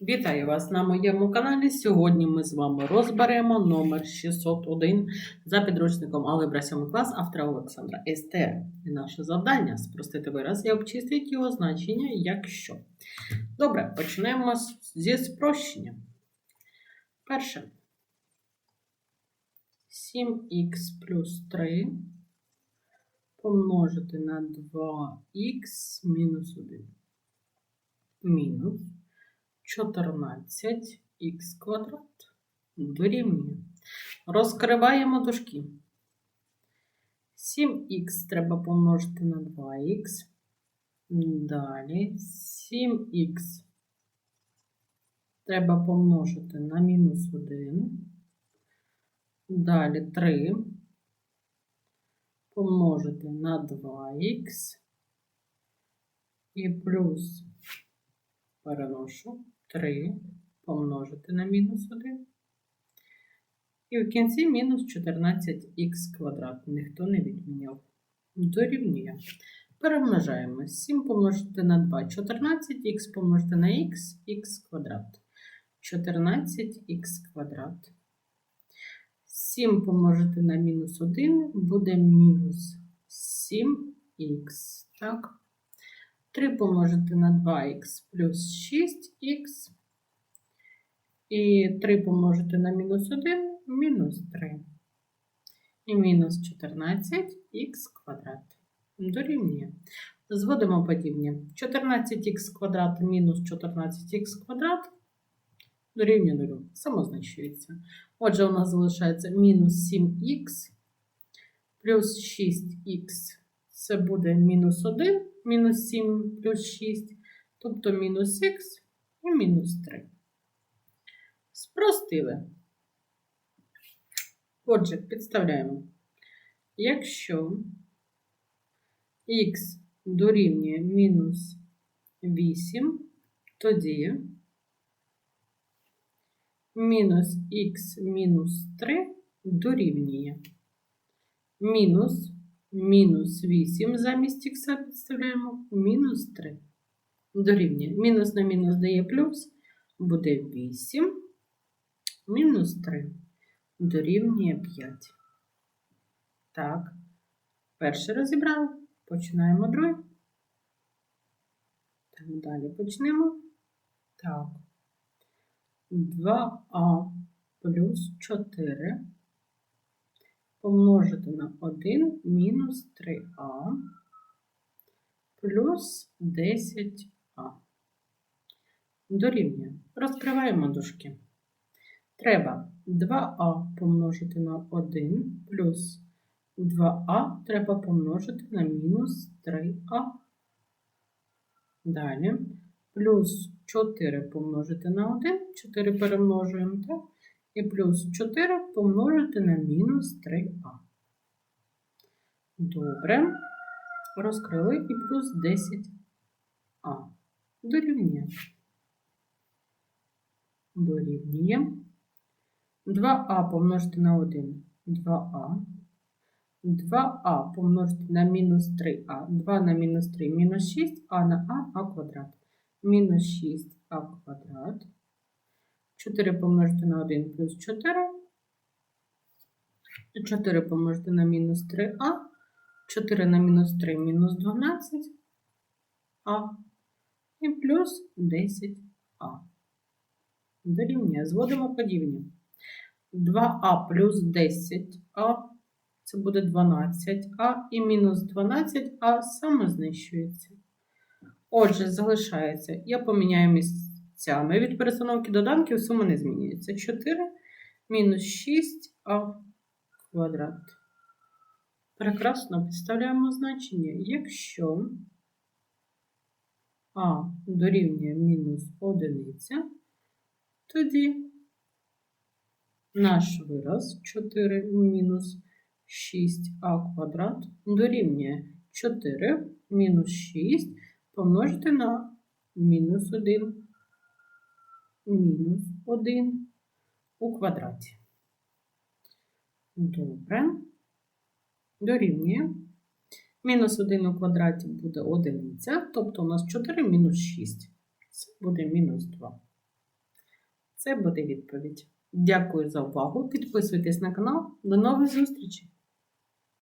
Вітаю вас на моєму каналі. Сьогодні ми з вами розберемо номер 601 за підручником Алгебра 7 клас автора Олександра СТР. І наше завдання спростити вираз і обчислити його значення, якщо. Добре, почнемо зі спрощення. Перше. 7х плюс 3 помножити на 2х мінус 1. Мінус 14х квадрат дорівнює. Розкриваємо дужки. 7х треба помножити на 2х. Далі 7х треба помножити на мінус 1. Далі 3 помножити на 2х і плюс переношу 3 помножити на мінус 1. І в кінці мінус 14х квадрат. Ніхто не відміняв. Дорівнює. Перемножаємо 7 помножити на 2, 14х помножити на х, х квадрат. 14х квадрат. 7 помножити на мінус 1 буде мінус 7х. Так? 3 помножити на 2х плюс 6х. І 3 помножити на мінус 1 мінус 3. І мінус 14х квадрат. Дорівнює. Зводимо подібні. 14х квадрат мінус 14х квадрат дорівнює 0. Самозначується. Отже, у нас залишається мінус 7х плюс 6х. Це буде мінус 1, мінус 7 плюс 6, тобто мінус х і мінус 3. Спростили. Отже, підставляємо. Якщо х дорівнює мінус 8, тоді мінус х мінус 3 дорівнює мінус мінус 8 замість х підставляємо мінус 3 дорівнює. Мінус на мінус дає плюс, буде 8, мінус 3 дорівнює 5. Так, перше розібрали, починаємо друге. Так, далі почнемо. Так. 2а плюс 4 помножити на 1 мінус 3а плюс 10а. Дорівнює. Розкриваємо дужки. Треба 2а помножити на 1 плюс 2а треба помножити на мінус 3а. Далі плюс 4 помножити на 1, 4 перемножуємо, так? І плюс 4 помножити на мінус 3а. Добре. Розкрили і плюс 10а. Дорівнює. Дорівнює. 2а помножити на 1 2а. 2а помножити на мінус 3а. 2 на мінус 3 мінус 6, а на а а квадрат. Мінус 6а квадрат. 4 помножити на 1 плюс 4. 4 помножити на мінус 3а. 4 на мінус 3 мінус 12. А. І плюс 10а. Дорівнює. Зводимо подібні. 2а плюс 10а. Це буде 12а. І мінус 12а самознищується. Отже, залишається. Я поміняю місцями. Від перестановки доданків сума не змінюється. 4 мінус 6а квадрат. Прекрасно підставляємо значення. Якщо а дорівнює мінус одиниця, тоді наш вираз 4 мінус 6а квадрат дорівнює 4 мінус 6 помножити на мінус 1 мінус 1 у квадраті. Добре. Дорівнює. Мінус 1 у квадраті буде одиниця, тобто у нас 4 мінус 6. Це буде мінус 2. Це буде відповідь. Дякую за увагу. Підписуйтесь на канал. До нових зустрічей!